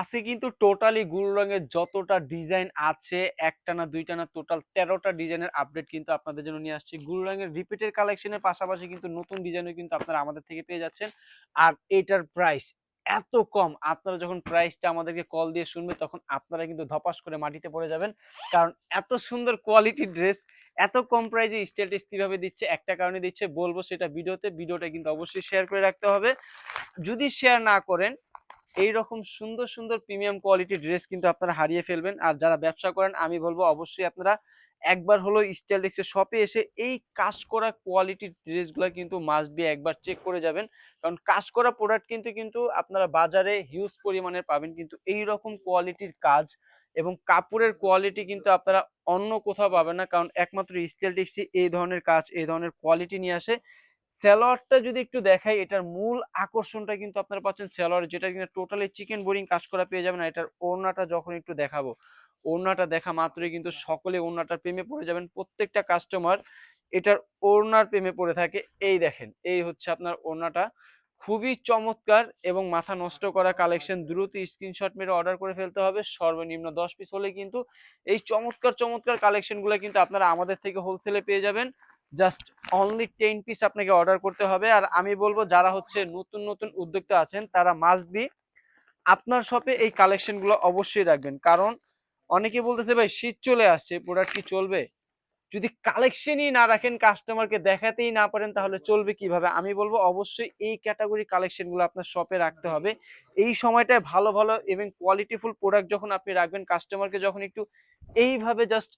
আজকে কিন্তু টোটালি গুরু রঙের যতটা ডিজাইন আছে, একটা না দুইটা না টোটাল তেরোটা ডিজাইনের আপডেট কিন্তু আপনাদের জন্য নিয়ে আসছি। গুরু রঙের রিপিটের কালেকশনের পাশাপাশি কিন্তু নতুন ডিজাইনও কিন্তু আপনারা আমাদের থেকে পেয়ে যাচ্ছেন। আর এটার প্রাইস এত কম, আপনারা যখন প্রাইসটা আমাদেরকে কল দিয়ে শুনবে তখন আপনারা কিন্তু ধপাস করে মাটিতে পড়ে যাবেন। কারণ এত সুন্দর কোয়ালিটির ড্রেস এত কম প্রাইসে স্টেটাস কীভাবে দিচ্ছে, একটা কারণে দিচ্ছে, বলব সেটা ভিডিওতে। ভিডিওটা কিন্তু অবশ্যই শেয়ার করে রাখতে হবে। যদি শেয়ার না করেন এই রকম সুন্দর সুন্দর প্রিমিয়াম কোয়ালিটির ড্রেস কিন্তু আপনারা হারিয়ে ফেলবেন। আর যারা ব্যবসা করেন, আমি বলব অবশ্যই আপনারা একবার হলো স্টাইলেক্সের শপে এসে এই কাজ করা কোয়ালিটির ড্রেসগুলো কিন্তু মাস্ট বি একবার চেক করে যাবেন। কারণ কাজ করা প্রোডাক্ট কিন্তু কিন্তু আপনারা বাজারে হিউজ পরিমাণের পাবেন। কিন্তু এই রকম কোয়ালিটির কাজ এবং কাপড়ের কোয়ালিটি কিন্তু আপনারা অন্য কোথাও পাবেন না। কারণ একমাত্র স্টাইলটিক্সই এই ধরনের কাজ, এই ধরনের কোয়ালিটি নিয়ে আসে। স্যালোয়ারটা যদি একটু দেখাই, এটার মূল আকর্ষণটা কিন্তু আপনারা পাচ্ছেন স্যালোয়ার যেটা কিন্তু টোটালি চিকেন বোরিং কাজ করা পেয়ে যাবেন। এটার ওড়নাটা যখন একটু দেখাবো, ওড়নাটা দেখা মাত্রই কিন্তু সকলে ওড়নাটার প্রেমে পড়ে যাবেন। প্রত্যেকটা কাস্টমার এটার ওড়নার প্রেমে পড়ে থাকে। এই দেখেন, এই হচ্ছে আপনার ওড়নাটা। খুবই চমৎকার এবং মাথা নষ্ট করা কালেকশন দ্রুত স্ক্রিনশট মেরে অর্ডার করে ফেলতে হবে। সর্বনিম্ন দশ পিস হলে কিন্তু এই চমৎকার চমৎকার কালেকশনগুলো কিন্তু আপনারা আমাদের থেকে হোলসেলে পেয়ে যাবেন। জাস্ট অনলি টেন পিস আপনাকে অর্ডার করতে হবে। আর আমি বলব, যারা হচ্ছে নতুন নতুন উদ্যোক্তা আছেন, তারা মাস্ট বি আপনার শপে এই কালেকশনগুলো অবশ্যই রাখবেন। কারণ অনেকে বলতেছে, ভাই, শীত চলে আসছে প্রোডাক্ট কি চলবে? যদি কালেকশনই না রাখেন কাস্টমারকে দেখাতেই না পারেন, তাহলে চলবে কীভাবে? আমি বলব, অবশ্যই এই ক্যাটাগরি কালেকশনগুলো আপনার শপে রাখতে হবে। এই সময়টায় ভালো ভালো এবং কোয়ালিটিফুল প্রোডাক্ট যখন আপনি রাখবেন কাস্টমারকে যখন একটু এইভাবে জাস্ট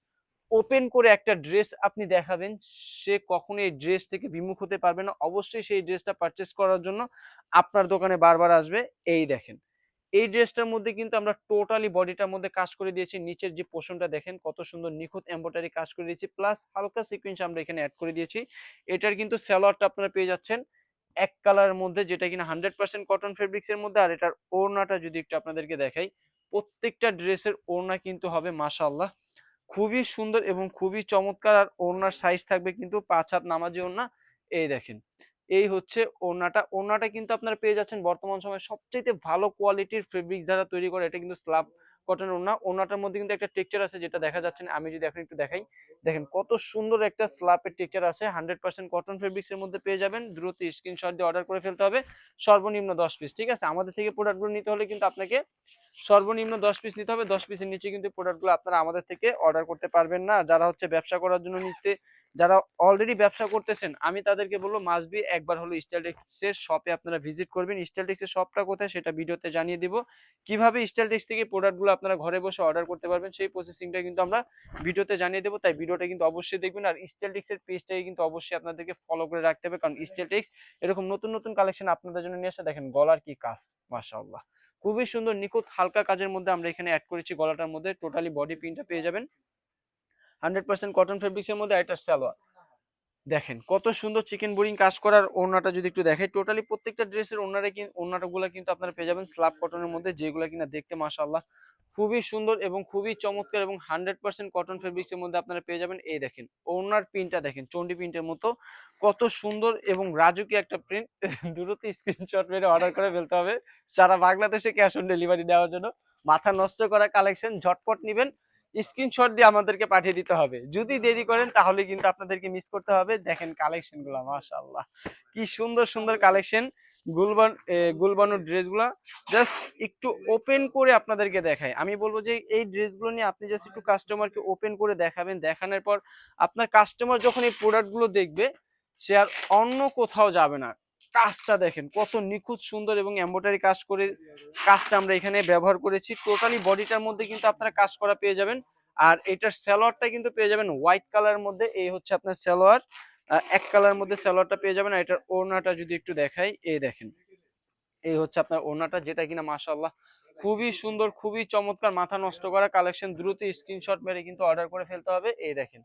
ওপেন করে একটা ড্রেস আপনি দেখাবেন, সে কখনো এই ড্রেস থেকে বিমুখ হতে পারবে না। অবশ্যই সেই ড্রেসটা পারচেস করার জন্য আপনার দোকানে বারবার আসবে। এই দেখেন, এই ড্রেসটার মধ্যে কিন্তু আমরা টোটালি বডিটার মধ্যে কাজ করে দিয়েছি। নিচের যে পোষণটা দেখেন, কত সুন্দর নিখুঁত এম্ব্রয়ডারি কাজ করে দিয়েছি। প্লাস হালকা সিকুয়েন্স আমরা এখানে অ্যাড করে দিয়েছি। এটার কিন্তু স্যালোয়ারটা আপনারা পেয়ে যাচ্ছেন এক কালারের মধ্যে, যেটা কিনা হান্ড্রেড পার্সেন্ট কটন ফেব্রিক্স এর মধ্যে। আর এটার ওড়নাটা যদি একটু আপনাদেরকে দেখাই, প্রত্যেকটা ড্রেসের ওড়না কিন্তু হবে মাশাআল্লাহ। খুবই সুন্দর এবং খুবই চমৎকার। আর ওড়নার সাইজ থাকবে কিন্তু পাঁচ হাত নামাজি ওড়না। এই দেখেন, এই হচ্ছে ওড়নাটা। ওড়নাটা কিন্তু আপনারা পেয়ে যাচ্ছেন বর্তমান সময়ে সবচেয়ে ভালো কোয়ালিটির ফেব্রিক দ্বারা তৈরি করে। এটা কিন্তু স্ল্যাব কটন ওনা ওড়নাটার মধ্যে কিন্তু একটা টেক্সচার আছে যেটা দেখা যাচ্ছে না। আমি যদি এখন একটু দেখাই দেখেন কত সুন্দর একটা স্ল্যাপের টেক্সচার আছে। হান্ড্রেড পার্সেন্ট কটন ফেব্রিক্স এর মধ্যে পেয়ে যাবেন। দ্রুত স্ক্রিনশট দিয়ে অর্ডার করে ফেলতে হবে। সর্বনিম্ন দশ পিস ঠিক আছে? আমাদের থেকে প্রোডাক্টগুলো নিতে হলে কিন্তু আপনাকে সর্বনিম্ন দশ পিস নিতে হবে। দশ পিসের নিচে কিন্তু প্রোডাক্টগুলো আপনারা আমাদের থেকে অর্ডার করতে পারবেন না। যারা হচ্ছে ব্যবসা করার জন্য নিতে যারা অলরেডি ব্যবসা করতেছেন, আমি তাদেরকে বলব মাসবি একবার হলো স্টাইলটেক্সের শপে আপনারা ভিজিট করবেন। স্টাইলটেক্সের শপটা কোথায় সেটা ভিডিওতে জানিয়ে দিব। কীভাবে স্টাইলটেক্স থেকে প্রোডাক্টগুলো আপনারা ঘরে বসে অর্ডার করতে পারবেন, সেই প্রসেসিংটা কিন্তু আমরা ভিডিওতে জানিয়ে দেবো। তাই ভিডিওটা কিন্তু অবশ্যই দেখবেন আর স্টাইলটেক্সের পেজটাকে কিন্তু অবশ্যই আপনাদেরকে ফলো করে রাখতে হবে। কারণ স্টাইলটেক্স এরকম নতুন নতুন কালেকশন আপনাদের জন্য নিয়ে আসে, দেখেন গলার কি কাজ, মাশাআল্লাহ। খুবই সুন্দর, নিখুঁত, হালকা কাজের মধ্যে আমরা এখানে অ্যাড করেছি গলাটার মধ্যে। টোটালি বডি প্রিন্টটা পেয়ে যাবেন। হান্ড্রেড পার্সেন্ট কটন ফেব্রিক্সের মধ্যে এটা সালোয়ার। দেখেন, কত সুন্দর চিকেন বোরিং কাজ করার ওড়নাটা যদি একটু দেখাই টোটালি প্রত্যেকটা ড্রেসের কিন্তু ওড়নাটা কিন্তু আপনারা পেয়ে যাবেন স্ল্যাব কটনের মধ্যে, যেগুলো কিনা দেখতে মাশাআল্লাহ খুবই সুন্দর এবং খুবই চমৎকার এবং হান্ড্রেড পার্সেন্ট কটন ফেব্রিক্স এর মধ্যে আপনারা পেয়ে যাবেন। এই দেখেন, ওড়নার প্রিন্টটা দেখেন চন্ডি প্রিন্টের মতো। কত সুন্দর এবং রাজুকি একটা প্রিন্ট দ্রুত স্ক্রিনশট মেরে অর্ডার করে ফেলতে হবে। সারা বাংলাদেশে ক্যাশ অন ডেলিভারি দেওয়ার জন্য। মাথা নষ্ট করা কালেকশন ঝটপট নিবেন। স্ক্রিনশট দিয়ে আমাদেরকে পাঠিয়ে দিতে হবে। যদি দেরি করেন, তাহলে কিন্তু আপনাদেরকে মিস করতে হবে। দেখেন কালেকশনগুলা, মাশাআল্লাহ। কি সুন্দর সুন্দর কালেকশন গুলবান গুলবানুর ড্রেসগুলা। জাস্ট একটু ওপেন করে আপনাদেরকে দেখাই। আমি বলব যে, এই ড্রেসগুলো নিয়ে আপনি জাস্ট একটু কাস্টমারকে ওপেন করে দেখাবেন। দেখানোর পর আপনার কাস্টমার যখন এই প্রোডাক্টগুলো দেখবে, সে আর অন্য কোথাও যাবে না। কাজটা দেখেন, কত নিখুঁত, সুন্দর এবং এম্ব্রয়ডারি কাজ করে কাজটা আমরা এখানে ব্যবহার করেছি। টোটালি বডিটার মধ্যে কিন্তু আপনারা কাজ করা পেয়ে যাবেন। আর এটার স্যালোয়ারটা কিন্তু পেয়ে যাবেন হোয়াইট কালারের মধ্যে, এই হচ্ছে আপনার স্যালোয়ার এক কালারের মধ্যে স্যালোয়ারটা পেয়ে যাবেন। আর এটার ওড়নাটা যদি একটু দেখাই, এই দেখেন। এই হচ্ছে আপনার ওড়নাটা, যেটা কিনা মাশাআল্লাহ খুবই সুন্দর, খুবই চমৎকার, মাথা নষ্ট করা কালেকশন দ্রুত স্ক্রিনশট মেরে কিন্তু অর্ডার করে ফেলতে হবে। এই দেখেন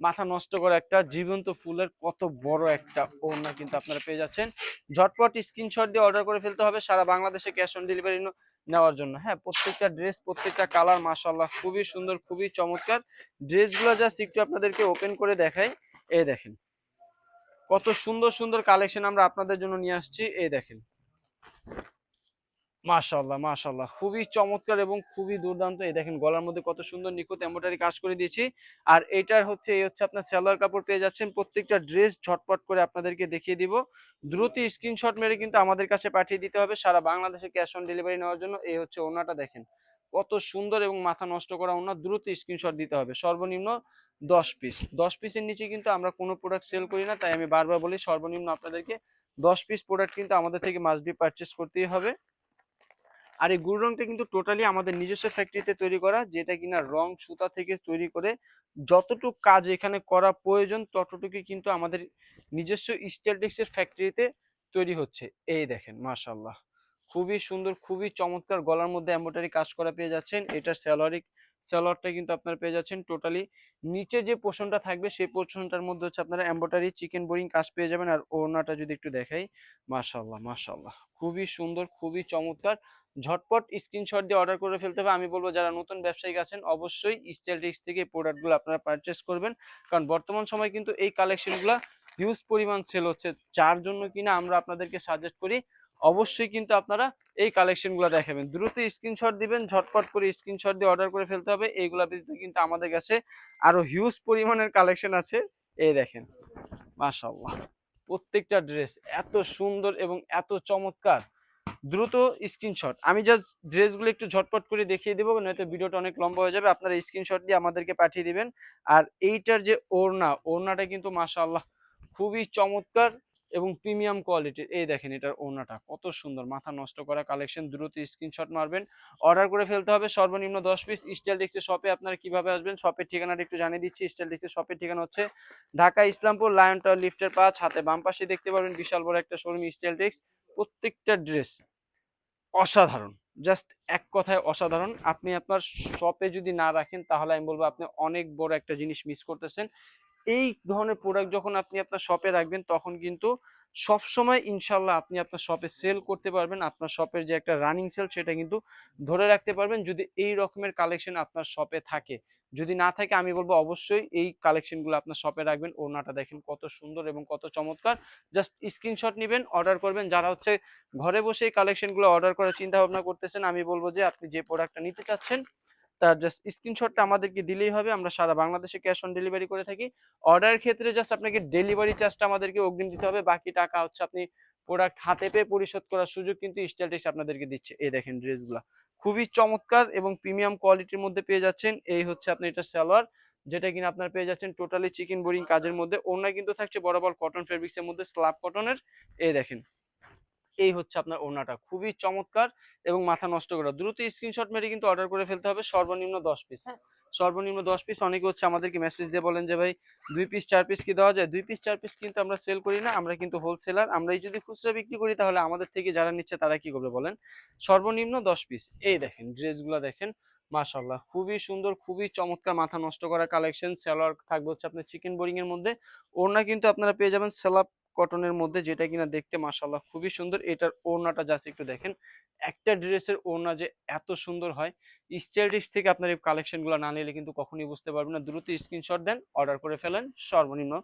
মাথা নষ্ট করা একটা, জীবন্ত ফুলের কত বড় একটা ওড়না কিন্তু আপনারা পেয়ে যাচ্ছেন। ঝটপট স্ক্রিনশট দিয়ে অর্ডার করে ফেলতে হবে, সারা বাংলাদেশে ক্যাশ অন ডেলিভারি নেওয়ার জন্য। হ্যাঁ প্রত্যেকটা ড্রেস প্রত্যেকটা কালার মাশাআল্লাহ, খুবই সুন্দর, খুবই চমৎকার। ড্রেসগুলো জাস্ট একটু আপনাদেরকে ওপেন করে দেখাই। এই দেখেন, কত সুন্দর সুন্দর কালেকশন আমরা আপনাদের জন্য নিয়ে আসছি। এই দেখেন মাশাল্লাহ মাশাল্লাহ খুবই চমৎকার এবং খুবই দুর্দান্ত। এই দেখেন, গলার মধ্যে কত সুন্দর নিখুঁত এমব্রয়ডারি কাজ করে দিয়েছি। আর এটার হচ্ছে, এই হচ্ছে আপনার সেলার কাপড় পেয়ে যাচ্ছেন। প্রত্যেকটা ড্রেস ঝটপট করে আপনাদেরকে দেখিয়ে দিব। দ্রুত স্ক্রিনশট মেরে কিন্তু আমাদের কাছে পাঠিয়ে দিতে হবে সারা বাংলাদেশে ক্যাশ অন ডেলিভারি নেওয়ার জন্য। এই হচ্ছে ওনাটা দেখেন, কত সুন্দর এবং মাথা নষ্ট করা ওনা দ্রুত স্ক্রিনশট দিতে হবে। সর্বনিম্ন দশ পিস দশ পিসের নিচে কিন্তু আমরা কোনো প্রোডাক্ট সেল করি না। তাই আমি বারবার বলি, সর্বনিম্ন আপনাদেরকে দশ পিস প্রোডাক্ট কিন্তু আমাদের থেকে মাস্ট বি পারচেস করতেই হবে। আর এই গুড় রংটা কিন্তু টোটালি আমাদের নিজস্ব ফ্যাক্টরিতে তৈরি করা, যেটা কিনা রং সুতা থেকে তৈরি করে যতটুকু কাজ এখানে করা প্রয়োজন, ততটুকুই কিন্তু আমাদের নিজস্ব স্টেলটেক্সের ফ্যাক্টরিতে তৈরি হচ্ছে। এই দেখেন মাশাল্লাহ খুবই সুন্দর, খুবই চমৎকার গলার মধ্যে এম্ব্রয়ডারি কাজ করা পেয়ে যাচ্ছেন। এটার স্যালোয়ারি স্যালোয়ারটা কিন্তু আপনারা পেয়ে যাচ্ছেন টোটালি নিচে যে পোর্শনটা থাকবে, সেই পোর্শনটার মধ্যে হচ্ছে আপনারা এম্ব্রয়ডারি চিকেন বোরিং কাজ পেয়ে যাবেন। আর ওড়নাটা যদি একটু দেখাই মাশাল্লাহ মাশাল্লাহ খুবই সুন্দর, খুবই চমৎকার। ঝটপট স্ক্রিনশট দিয়ে অর্ডার করে ফেলতে হবে। আমি বলব, যারা নতুন ব্যবসায়িক আছেন, অবশ্যই স্টাইলিক্স থেকে এই প্রোডাক্টগুলো আপনারা পারচেস করবেন। কারণ বর্তমান সময় কিন্তু এই কালেকশনগুলো হিউজ পরিমাণ সেল হচ্ছে। যার জন্য কিনা আমরা আপনাদেরকে সাজেস্ট করি, অবশ্যই কিন্তু আপনারা এই কালেকশনগুলো দেখাবেন। দ্রুত স্ক্রিনশট দিবেন, ঝটপট করে স্ক্রিনশট দিয়ে অর্ডার করে ফেলতে হবে। এইগুলা ব্যতীত কিন্তু আমাদের কাছে আরও হিউজ পরিমাণের কালেকশন আছে। এই দেখেন, মাশাআল্লাহ। প্রত্যেকটা ড্রেস এত সুন্দর এবং এত চমৎকার। দ্রুত স্ক্রিনশট আমি জাস্ট ড্রেসগুলো একটু ঝটপট করে দেখিয়ে দেবো, নয়তো ভিডিওটা অনেক লম্বা হয়ে যাবে। আপনারা স্ক্রিনশট দিয়ে আমাদেরকে পাঠিয়ে দেবেন। আর এইটার যে ওড়না, ওড়নাটা কিন্তু মাশাআল্লাহ খুবই চমৎকার। এবং প্রিমিয়াম কোয়ালিটির এই দেখেন এটার ওড়নাটা, কত সুন্দর। মাথা নষ্ট করা কালেকশন দ্রুত স্ক্রিনশট মারবেন। অর্ডার করে ফেলতে হবে সর্বনিম্ন দশ পিস স্টাইল ডিক্সের শপে আপনারা কীভাবে আসবেন? শপের ঠিকানাটা একটু জানিয়ে দিচ্ছি। স্টাইল ডিক্সের শপের ঠিকানা হচ্ছে ঢাকা ইসলামপুর লায়ন টাওয়ার লিফটের পাঁচ। হাতে বাম পাশে দেখতে পারবেন বিশাল বড় একটা শোরুম স্টাইল ডিক্স প্রত্যেকটা ড্রেস অসাধারণ। জাস্ট এক কথায় অসাধারণ। আপনি আপনার শপে যদি না রাখেন, তাহলে আমি বলব আপনি অনেক বড় একটা জিনিস মিস করতেছেন। এই ধরনের প্রোডাক্ট যখন আপনি আপনার শপে রাখবেন, তখন কিন্তু সব সময় ইনশাল্লাহ আপনি আপনার শপে সেল করতে পারবেন। আপনার শপের যে একটা রানিং সেল সেটা কিন্তু ধরে রাখতে পারবেন যদি এই রকমের কালেকশন আপনার শপে থাকে। যদি না থাকে, আমি বলব অবশ্যই এই কালেকশনগুলো আপনার শপে রাখবেন। ওনাটা দেখেন কত সুন্দর এবং কত চমৎকার। জাস্ট স্ক্রিনশট নেবেন অর্ডার করবেন। যারা হচ্ছে ঘরে বসে এই কালেকশনগুলো অর্ডার করার চিন্তা ভাবনা করতেছেন, আমি বলব যে আপনি যে প্রোডাক্টটা নিতে চাচ্ছেন তার জাস্ট স্ক্রিনশটটা আমাদেরকে দিলেই হবে। আমরা সারা বাংলাদেশে ক্যাশ অন ডেলিভারি করে থাকি। অর্ডারের ক্ষেত্রে জাস্ট আপনাকে ডেলিভারি চার্জটা আমাদেরকে অগ্রিম দিতে হবে। বাকি টাকা হচ্ছে আপনি প্রোডাক্ট হাতে পেয়ে পরিশোধ করার সুযোগ কিন্তু স্টাইলটেক্স আপনাদেরকে দিচ্ছে। এই দেখেন ড্রেসগুলো খুবই চমৎকার এবং প্রিমিয়াম কোয়ালিটির মধ্যে পেয়ে যাচ্ছেন। এই হচ্ছে আপনি এটা সালোয়ার যেটা কিনা আপনার পেয়ে যাচ্ছেন টোটালি চিকেন বোরিং কাজের মধ্যে। ওনা কিন্তু থাকছে বরাবর কটন ফেব্রিক্সের মধ্যে স্ল্যাব কটনের এই দেখেন। এই হচ্ছে আপনার ওড়নাটা। খুবই চমৎকার এবং মাথা নষ্ট করা দ্রুত স্ক্রিনশট মেরে কিন্তু অর্ডার করে ফেলতে হবে। সর্বনিম্ন দশ পিস হ্যাঁ? সর্বনিম্ন দশ পিস অনেকে হচ্ছে আমাদেরকে মেসেজ দিয়ে বলেন যে, ভাই, দুই পিস চার পিস কি দেওয়া যায়? দুই পিস চার পিস কিন্তু আমরা সেল করি না। আমরা কিন্তু হোলসেলার আমরা এই যদি খুচরা বিক্রি করি তাহলে আমাদের থেকে যারা নিচ্ছে তারা কি করবে বলেন? সর্বনিম্ন দশ পিস এই দেখেন, ড্রেসগুলো দেখেন। মাশাল্লাহ খুবই সুন্দর, খুবই চমৎকার মাথা নষ্ট করা কালেকশন সালোয়ার থাকবে হচ্ছে আপনার চিকেন বোরিং এর মধ্যে। ওড়না কিন্তু আপনারা পেয়ে যাবেন সেলাপ কটনের মধ্যে যেটা কিনা দেখতে মাশাল্লাহ খুবই সুন্দর। এটার ওড়নাটা জাস্ট একটু দেখেন। একটা ড্রেসের ওড়না যে এত সুন্দর হয় স্টাইলিশ থেকে আপনার এই কালেকশনগুলো না নিলে কিন্তু কখনই বুঝতে পারবেন না। দ্রুত স্ক্রিনশট দেন অর্ডার করে ফেলেন, সর্বনিম্ন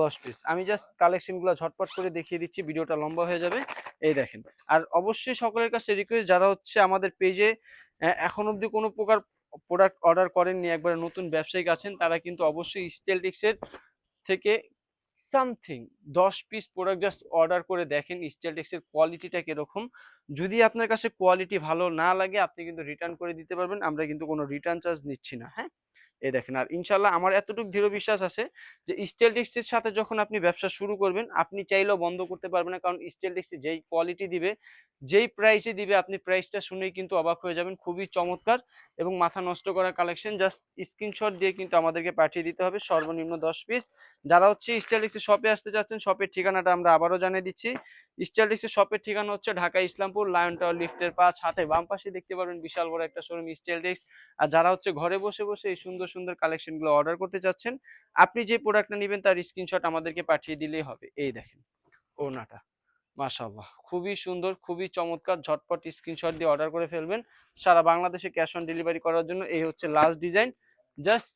দশ পিস আমি জাস্ট কালেকশনগুলো ঝটপট করে দেখিয়ে দিচ্ছি, ভিডিওটা লম্বা হয়ে যাবে। এই দেখেন। আর অবশ্যই সকলের কাছে রিকোয়েস্ট যারা হচ্ছে আমাদের পেজে এখন অবধি কোনো প্রকার প্রোডাক্ট অর্ডার করেননি, একবারে নতুন ব্যবসায়িক আছেন, তারা কিন্তু অবশ্যই স্টেলটিক্সের থেকে সামথিং দশ পিস প্রোডাক্ট জাস্ট অর্ডার করে দেখেন স্টেলটেক্সের কোয়ালিটিটা কীরকম। যদি আপনার কাছে কোয়ালিটি ভালো না লাগে, আপনি কিন্তু রিটার্ন করে দিতে পারবেন, আমরা কিন্তু কোনো রিটার্ন চার্জ নিচ্ছি না হ্যাঁ? এই দেখেন, আর ইনশাল্লাহ আমার এতটুকু দৃঢ় বিশ্বাস আছে যে স্টেলটিক্সের সাথে যখন আপনি ব্যবসা শুরু করবেন, আপনি চাইলেও বন্ধ করতে পারবেন না। কারণ স্টেলটিক্সে যেই কোয়ালিটি দিবে, যেই প্রাইসে দিবে, আপনি প্রাইসটা শুনেই কিন্তু অবাক হয়ে যাবেন। খুবই চমৎকার এবং মাথা নষ্ট করা কালেকশন জাস্ট স্ক্রিনশট দিয়ে কিন্তু আমাদেরকে পাঠিয়ে দিতে হবে। সর্বনিম্ন দশ পিস যারা হচ্ছে স্টাইলিক্সের শপে আসতে চাচ্ছেন শপের ঠিকানাটা আমরা আবারও জানিয়ে দিচ্ছি। স্টাইলিক্সের শপের ঠিকানা হচ্ছে ঢাকা, ইসলামপুর লায়ন টাওয়ার লিফটের পাঁচ, হাতে বাম পাশে দেখতে পারবেন বিশাল বড় একটা শোরুম স্টাইলিক্স আর যারা হচ্ছে ঘরে বসে বসে এই সুন্দর সুন্দর কালেকশনগুলো অর্ডার করতে চাচ্ছেন, আপনি যে প্রোডাক্টটা নেবেন তার স্ক্রিনশট আমাদেরকে পাঠিয়ে দিলেই হবে। এই দেখেন ওনাটা মাশাল্লাহ খুবই সুন্দর, খুবই চমৎকার, ঝটপট স্ক্রিনশট দিয়ে অর্ডার করে ফেলবেন। সারা বাংলাদেশে ক্যাশ অন ডেলিভারি করার জন্য এই হচ্ছে লাস্ট ডিজাইন জাস্ট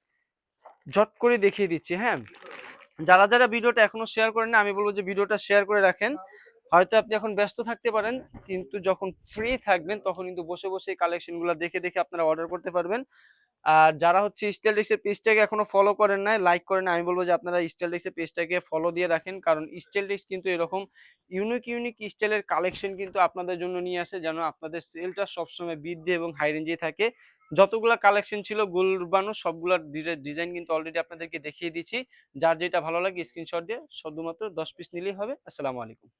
ঝট করে দেখিয়ে দিচ্ছি হ্যাঁ? যারা যারা ভিডিওটা এখনও শেয়ার করেন না, আমি বলব যে ভিডিওটা শেয়ার করে রাখেন। হয়তো আপনি এখন ব্যস্ত থাকতে পারেন, কিন্তু যখন ফ্রি থাকবেন, তখন কিন্তু বসে বসে এই কালেকশনগুলো দেখে দেখে আপনারা অর্ডার করতে পারবেন। আর যারা হচ্ছে স্টাইলিশের পেজটাকে এখনও ফলো করেন নাই লাইক করেন আমি বলব যে আপনারা স্টাইলিশের পেজটাকে ফলো দিয়ে রাখেন। কারণ স্টাইলিশ কিন্তু এরকম ইউনিক ইউনিক স্টাইলের কালেকশন কিন্তু আপনাদের জন্য নিয়ে আসে, যেন আপনাদের সেলটা সবসময় বৃদ্ধি এবং হাই রেঞ্জে থাকে। যতগুলা কালেকশন ছিল, গুলবানো, সবগুলোর ডিজাইন কিন্তু অলরেডি আপনাদেরকে দেখিয়ে দিচ্ছি যার যেটা ভালো লাগে স্ক্রিনশট দিয়ে শুধুমাত্র দশ পিস নিলেই হবে। আসসালামু আলাইকুম।